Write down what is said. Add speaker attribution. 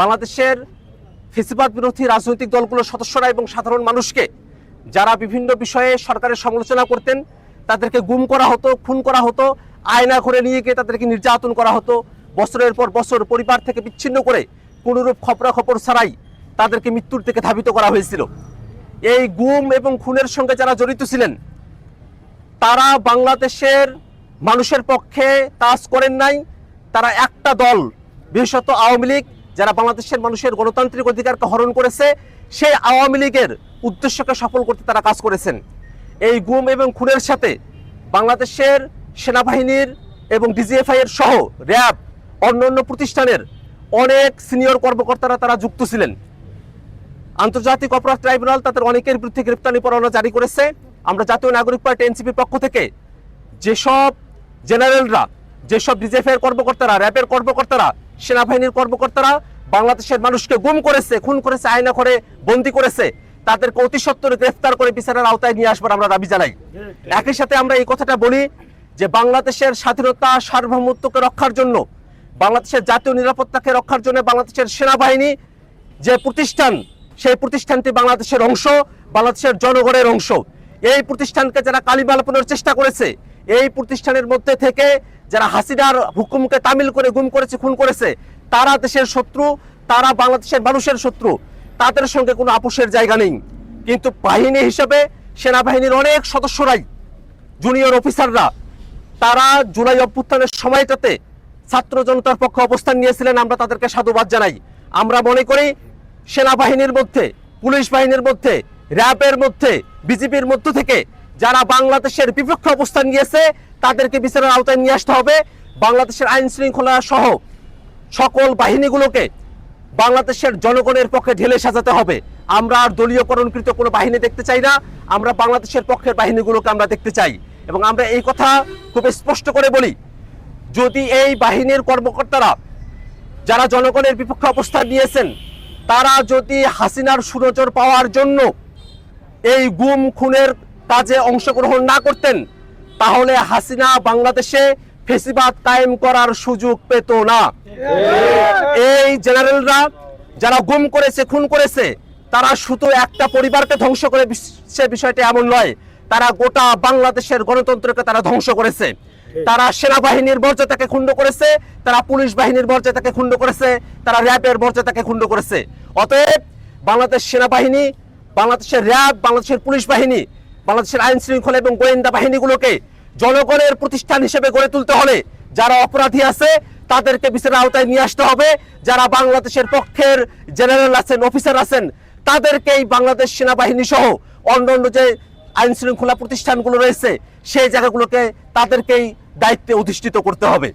Speaker 1: বাংলাদেশের ফেসিবাদ বিরোধী রাজনৈতিক দলগুলোর সদস্যরা এবং সাধারণ মানুষকে যারা বিভিন্ন বিষয়ে সরকারের সমালোচনা করতেন, তাদেরকে গুম করা হতো, খুন করা হতো, আয়না করে নিয়ে গিয়ে তাদেরকে নির্যাতন করা হতো। বছরের পর বছর পরিবার থেকে বিচ্ছিন্ন করে কোনোরূপ খবরাখবর ছাড়াই তাদেরকে মৃত্যুর থেকে ধাবিত করা হয়েছিল। এই গুম এবং খুনের সঙ্গে যারা জড়িত ছিলেন, তারা বাংলাদেশের মানুষের পক্ষে কাজ করেন নাই। তারা একটা দল, বিশেষত আওয়ামী লীগ যারা বাংলাদেশের মানুষের গণতান্ত্রিক অধিকারকে হরণ করেছে, সেই আওয়ামী লীগের উদ্দেশ্যকে সফল করতে তারা কাজ করেছেন। এই গুম এবং খুনের সাথে বাংলাদেশের সেনাবাহিনীর এবং ডিজিএফআই এর সহ র্যাব, অন্যান্য প্রতিষ্ঠানের অনেক সিনিয়র কর্মকর্তারা তারা যুক্ত ছিলেন। আন্তর্জাতিক অপরাধ ট্রাইব্যুনাল তাদের অনেকের বিরুদ্ধে গ্রেপ্তারি পরোয়ানা জারি করেছে। আমরা জাতীয় নাগরিক পার্টি এনসিপির পক্ষ থেকে যেসব জেনারেলরা, যেসব ডিজিএফআই এর কর্মকর্তারা, র্যাবের কর্মকর্তারা সেনাবাহিনীর কর্মকর্তারা বাংলাদেশের মানুষকে গুম করেছে, খুন করেছে, আয়না করে, বন্দি করেছে। তাদেরকে অতি সত্বরে গ্রেফতার করে বিচারের আওতায় নিয়ে আসবার আমরা দাবি জানাই। একই সাথে আমরা এই কথাটা বলি যে বাংলাদেশের স্বাধীনতা সার্বভৌমত্বকে রক্ষার জন্য, বাংলাদেশের জাতীয় নিরাপত্তাকে রক্ষার জন্য বাংলাদেশের সেনাবাহিনী যে প্রতিষ্ঠান, সেই প্রতিষ্ঠানটি বাংলাদেশের অংশ, বাংলাদেশের জনগণের অংশ। এই প্রতিষ্ঠানকে যারা কালিমালাপনের চেষ্টা করেছে এই প্রতিষ্ঠানের মধ্যে থেকে যারা হাসিনার হুকুমকে তামিল করে গুম করেছে, খুন করেছে, তারা দেশের শত্রু, তারা বাংলাদেশের মানুষের শত্রু। তাদের সঙ্গে কোনো আপোষের জায়গা নেই। কিন্তু বাহিনী হিসেবে সেনাবাহিনীর অনেক সদস্যরাই জুনিয়র অফিসাররা তারা জুলাই অভ্যুত্থানের সময়টাতে ছাত্র জনতার পক্ষে অবস্থান নিয়েছিলেন। আমরা তাদেরকে সাধুবাদ জানাই। আমরা মনে করি সেনাবাহিনীর মধ্যে, পুলিশ বাহিনীর মধ্যে, র্যাবের মধ্যে বিজেপির মধ্য থেকে যারা বাংলাদেশের বিপক্ষে অবস্থান নিয়েছে, তাদেরকে বিচারের আওতায় নিয়ে আসতে হবে। বাংলাদেশের আইন শৃঙ্খলা সহ সকল বাহিনীগুলোকে বাংলাদেশের জনগণের পক্ষে ঢেলে সাজাতে হবে। আমরা আর দলীয়করণকৃত কোনো বাহিনী দেখতে চাই না। আমরা বাংলাদেশের পক্ষের বাহিনীগুলোকে আমরা দেখতে চাই। এবং আমরা এই কথা খুব স্পষ্ট করে বলি, যদি এই বাহিনীর কর্মকর্তারা যারা জনগণের বিপক্ষে অবস্থান নিয়েছেন, তারা যদি হাসিনার সুনজর পাওয়ার জন্য এই গুম, খুনের কাজে অংশগ্রহণ না করতেন, তাহলে হাসিনা বাংলাদেশে ফেসিবাদ কায়েম করার সুযোগ পেত না। এই জেনারেলরা যারা গুম করেছে, খুন করেছে, তারা শুধু একটা পরিবারকে ধ্বংস করে সে বিষয়টি এমন নয়, তারা গোটা বাংলাদেশের গণতন্ত্রকে তারা ধ্বংস করেছে। তারা সেনাবাহিনীর মর্যাদাকে ক্ষুণ্ণ করেছে, তারা পুলিশ বাহিনীর মর্যাদাকে ক্ষুণ্ণ করেছে, তারা র্যাবের মর্যাদাকে ক্ষুণ্ণ করেছে। অতএব বাংলাদেশ সেনাবাহিনী, বাংলাদেশের র্যাব, বাংলাদেশের পুলিশ বাহিনী বাংলাদেশের আইন শৃঙ্খলা এবং গোয়েন্দা বাহিনীগুলোকে জনগণের প্রতিষ্ঠান হিসেবে গড়ে তুলতে হলে যারা অপরাধী আছে, তাদেরকে বিচারের আওতায় নিয়ে আসতে হবে। যারা বাংলাদেশের পক্ষের জেনারেল আছেন, অফিসার আছেন, তাদেরকেই বাংলাদেশ সেনাবাহিনী সহ অন্যান্য যে আইন শৃঙ্খলা প্রতিষ্ঠানগুলো রয়েছে, সেই জায়গাগুলোকে তাদেরকেই দায়িত্বে অধিষ্ঠিত করতে হবে।